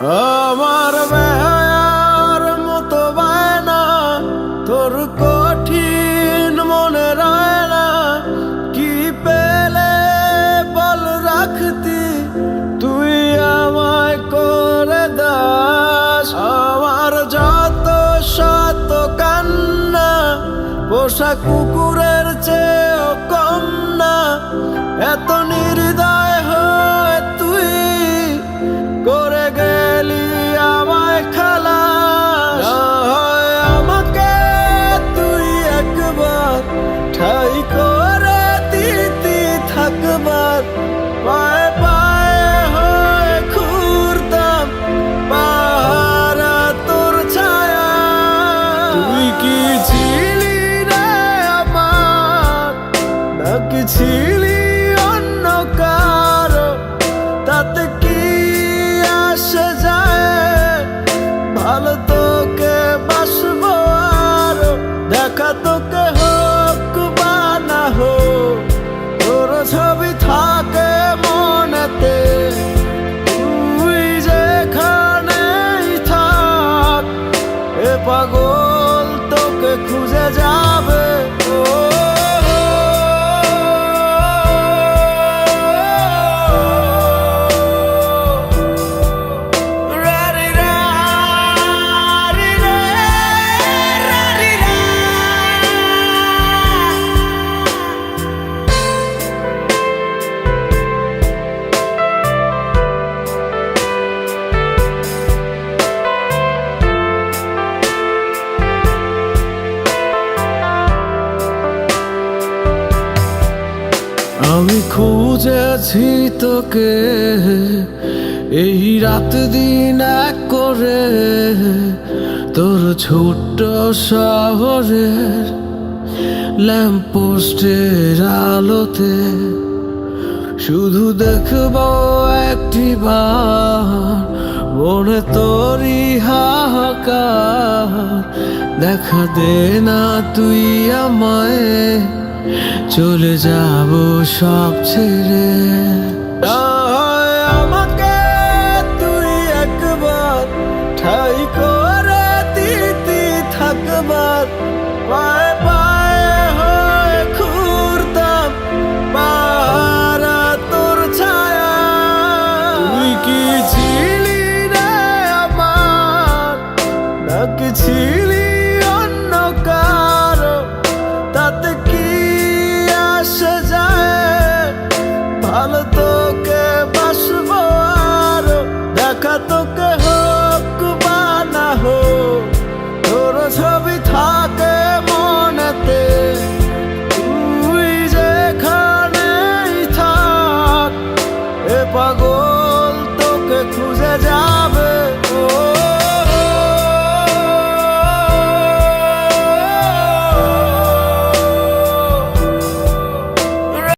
আমার বেহায়ার মতো বায়না, তোর কঠিন মনে রায়না কি পেলে বল রাখতি, তুই আমায় করে দাস। আমার যত সত কান্না, পোষা কুকুরের চেয়েও কম না। এত to আমি খুঁজেছি তোকে এই রাত দিন এক করে তোর ছোট্ট শহরের ল্যাম্পপোস্টের আলোতে শুধু দেখব একটি বার মনে তোরই হাহাকার দেখা দে না তুই আমায়। চলে যাব সব ছেড়ে। আমাকে তুই একবার ঠাই করে দিতি থাকবার। তোকে বাসব আরও। দেখা তোকে হোক বা না হোক, তোর ছবি থাকে মনেতে। তুই যেখানেই থাক, এ পাগল তোকে খুঁজে যাবে